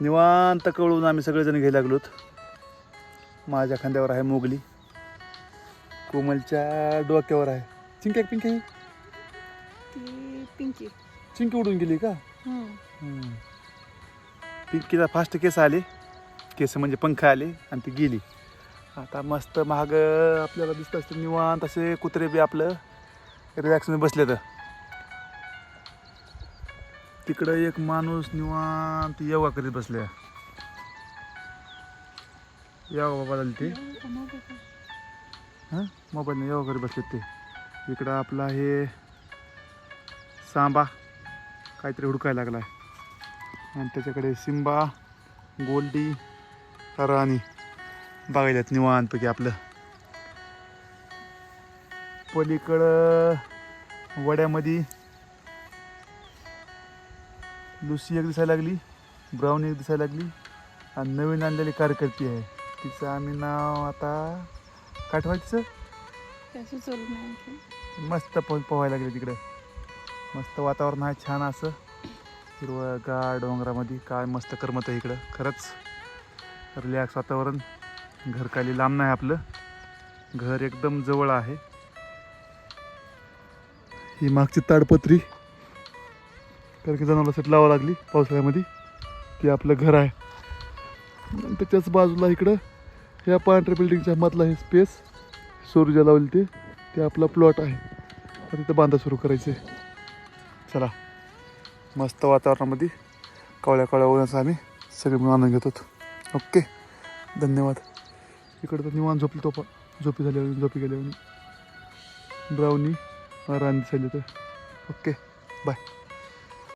निवांत कळून आम्ही सगळेजण घ्यायला लागलोत. माझ्या खांद्यावर आहे मोगली. कोमलच्या डोक्यावर आहे. चिंक्या पिंकी? ती पिंकी. चिंकी उडून गेली का? हम्म. पिंकीला फास्ट केस आले. केस म्हणजे पंख आले आणि ती गेली. आता मस्त महाग आपल्याला दिसत असते. निवांत असे कुत्रे बी आपलं रिलॅक्समध्ये बसले तर तिकडं एक माणूस निवांत योगा करीत बसल्या. योगा बाबा झाली ते. हां? मोबाईलने योगा करीत बसले ते. इकडं आपला हे सांबा काहीतरी हुडकायला लागलाय. आणि त्याच्याकडे सिंबा गोल्डी राणी बघायल्यात निवांतपैकी आपलं. पलीकडं वड्यामध्ये लुसी एक दिसायला लागली ब्राऊन एक दिसायला लागली आणि नवीन आणलेली कार्यकर्ती आहे. तिचं आम्ही नाव आता काय ठेवायचं काय सुचवलं नाही आणखी. मस्त प पोहायला लागले तिकडे. मस्त वातावरण आहे छान असं. हिरवं गार डोंगरामध्ये काय मस्त करमत आहे इकडं. खरंच रिलॅक्स वातावरण. घरकाली लांब नाही आपलं. घर एकदम जवळ आहे. ही मागची ताडपत्री. कारण की जनावरांसाठी लावावं लागली पावसाळ्यामध्ये. ते आपलं घर आहे. त्याच्याच बाजूला इकडं ह्या पांढऱ्या बिल्डिंगच्या मधला हे स्पेस सूर्य लावली ते. ते आपला प्लॉट आहे. तर तिथं बांधा सुरू करायचे. चला. मस्त वातावरणामध्ये कावळ्या कावळ्या ओळण्याचा आम्ही सगळे मिळून आनंद घेतो. ओके. धन्यवाद. इकडं तर निवान झोपली तोपा झोपी झाल्यावर झोपी गेल्यावर. ब्राउनी रान झाली तर ओके. बाय